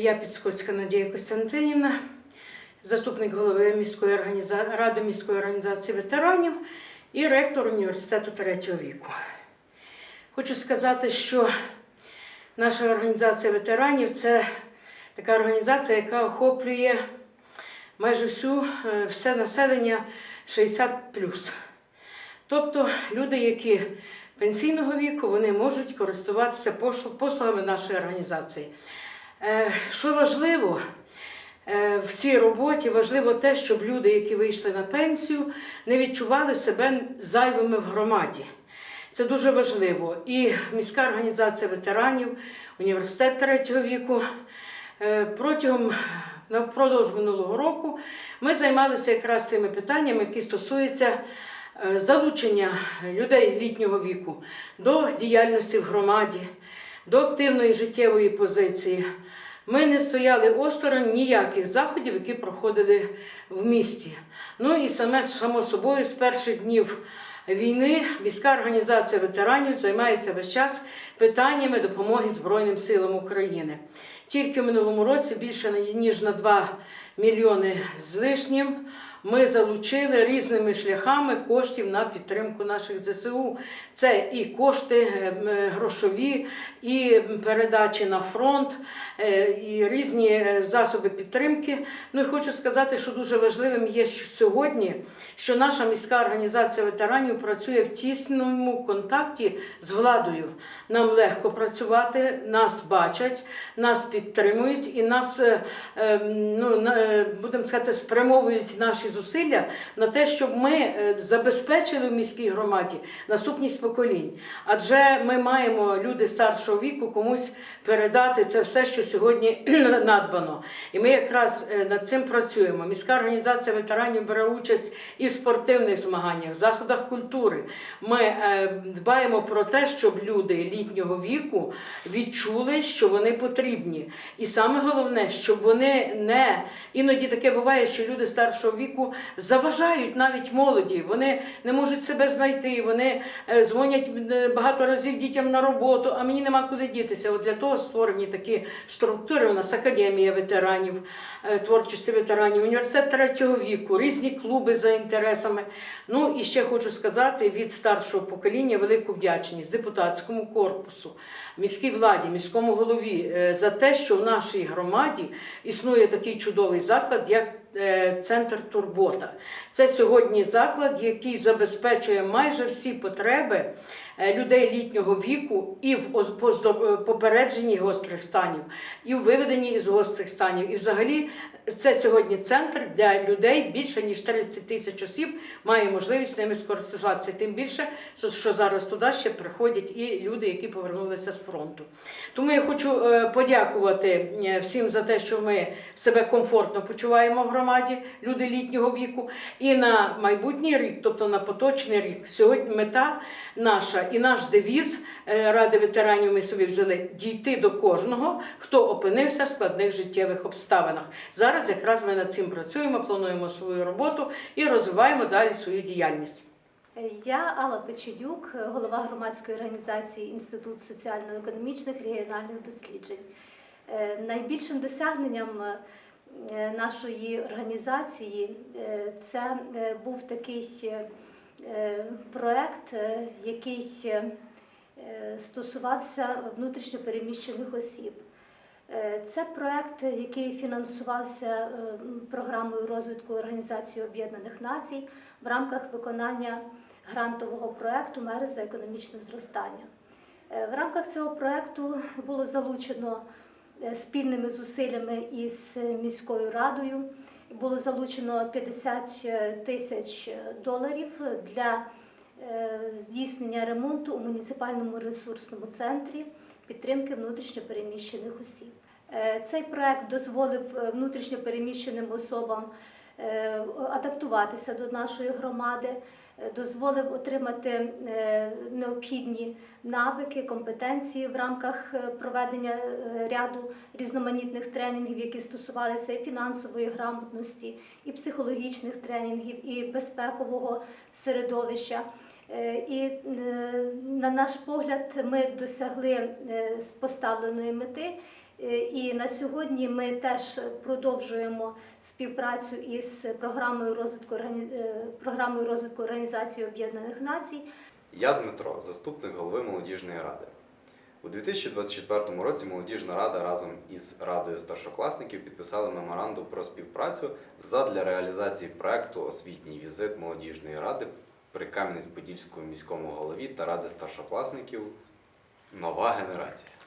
Я Підскоцька Надія Костянтинівна, заступник голови міської організа... ради міської організації ветеранів і ректор університету третього віку. Хочу сказати, що наша організація ветеранів це така організація, яка охоплює майже всю, е, все населення 60 Тобто люди, які пенсійного віку, вони можуть користуватися послугами нашої організації. Е, Що важливо е, в цій роботі, важливо те, щоб люди, які вийшли на пенсію, не відчували себе зайвими в громаді. Це дуже важливо. І міська організація ветеранів, університет третього віку е, протягом впродовж минулого року ми займалися якраз тими питаннями, які стосуються залучення людей літнього віку до діяльності в громаді, до активної життєвої позиції. Ми не стояли осторонь ніяких заходів, які проходили в місті. Ну і саме само собою з перших днів війни міська організація ветеранів займається весь час питаннями допомоги Збройним силам України. Тільки в минулому році більше ніж на 2 мільйони з лишнім ми залучили різними шляхами коштів на підтримку наших ЗСУ. Це і кошти е, грошові, і передачі на фронт, е, і різні е, засоби підтримки. Ну і хочу сказати, що дуже важливим є що сьогодні, що наша міська організація ветеранів працює в тісному контакті з владою. Нам легко працювати, нас бачать, нас підтримують і нас, е, е, ну, е, будемо сказати, спрямовують наші зусилля на те, щоб ми е, забезпечили в міській громаді наступність поколінь. Адже ми маємо люди старшого віку комусь передати це все, що сьогодні надбано. І ми якраз над цим працюємо. Міська організація ветеранів бере участь і в спортивних змаганнях, в заходах культури. Ми дбаємо про те, щоб люди літнього віку відчули, що вони потрібні. І саме головне, щоб вони не іноді таке буває, що люди старшого віку заважають навіть молоді. Вони не можуть себе знайти. Вони е, дзвонять е, багато разів дітям на роботу, а мені нема куди дітися. От для того створені такі структури. У нас академія ветеранів, е, творчості ветеранів, університет третього віку, різні клуби за інтересами. Ну і ще хочу сказати від старшого покоління велику вдячність депутатському корпусу, міській владі, міському голові е, за те, що в нашій громаді існує такий чудовий заклад, як центр Турбота. Це сьогодні заклад, який забезпечує майже всі потреби е, людей літнього віку і в е, попередженні гострих станів, і в виведенні із гострих станів. І взагалі це сьогодні центр для людей більше ніж 30 тисяч осіб має можливість ними скористуватися. Тим більше, що- зараз туди ще приходять і люди, які повернулися з фронту. Тому я хочу е, подякувати е, всім за те, що ми себе комфортно почуваємо в громаді, люди літнього віку. І на майбутній рік, тобто на поточний рік, сьогодні мета наша і наш девіз е, Ради ветеранів ми собі взяли дійти до кожного, хто опинився в складних життєвих обставинах. Зараз якраз ми над цим працюємо, плануємо свою роботу і розвиваємо далі свою діяльність. Я Алла Печедюк, голова громадської організації Інститут соціально-економічних регіональних досліджень. Е, Найбільшим досягненням е, нашої організації е, це е, був такий е, проект, е, який е, стосувався внутрішньопереміщених осіб. Е, Це проект, який фінансувався е, програмою розвитку Організації Об'єднаних Націй в рамках виконання грантового проекту Мери за економічне зростання. Е, В рамках цього проекту було залучено е, спільними зусиллями із е, міською радою. Було залучено 50 тисяч доларів для е, здійснення ремонту у муніципальному ресурсному центрі підтримки внутрішньопереміщених осіб. Е, Цей проект дозволив е, внутрішньопереміщеним особам е, адаптуватися до нашої громади, е, дозволив отримати е, необхідні навики, компетенції в рамках е, проведення е, ряду різноманітних тренінгів, які стосувалися і фінансової грамотності, і психологічних тренінгів, і безпекового середовища. І на наш погляд, ми досягли поставленої мети І на сьогодні ми теж продовжуємо співпрацю із програмою розвитку е, програмою розвитку Організації Об'єднаних Націй. Я Дмитро, заступник голови молодіжної ради. У 2024 році молодіжна рада разом із радою старшокласників підписали меморандум про співпрацю задля реалізації проекту Освітній візит молодіжної ради при Кам'янець-Подільському міському голові та ради старшокласників Нова генерація.